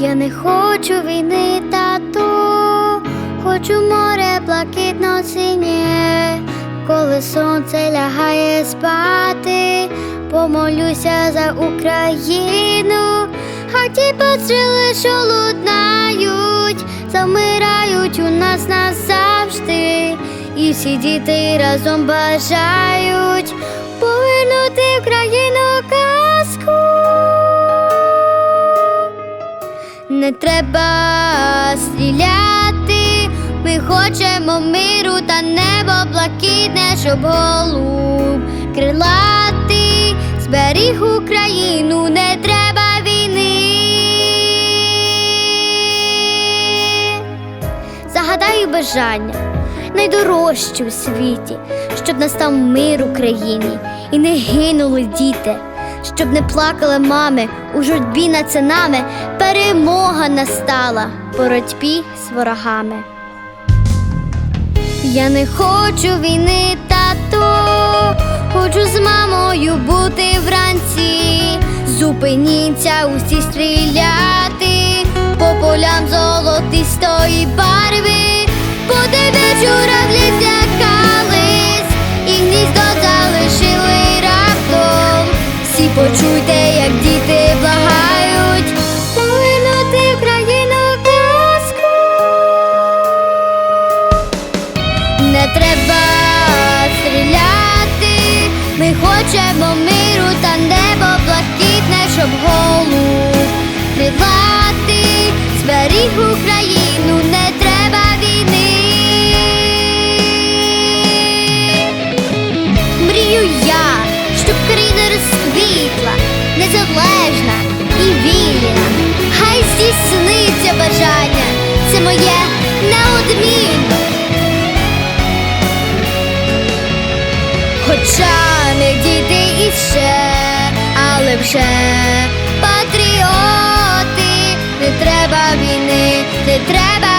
Я не хочу війни, тату, хочу море блакитно синє, коли сонце лягає спати, помолюся за Україну, а ті постріли, що лунають, замирають у нас назавжди, і всі діти разом бажають Не треба стріляти, ми хочемо миру та небо блакитне, щоб голуб крилатий зберіг Україну, не треба війни. Загадаю бажання найдорожче у світі, щоб настав мир Україні. І не гинули діти, щоб не плакали мами у журбі над цинами перемога настала боротьбі з ворогами. Я не хочу війни, тато, хочу з мамою бути вранці. Зупиніться усі стріляти Україну, не треба війни. Мрію я, щоб країна розквітла, незалежна і вільна. Хай здійсниться бажання, це моє неодмінно. Хоча не діти іще, але вже треба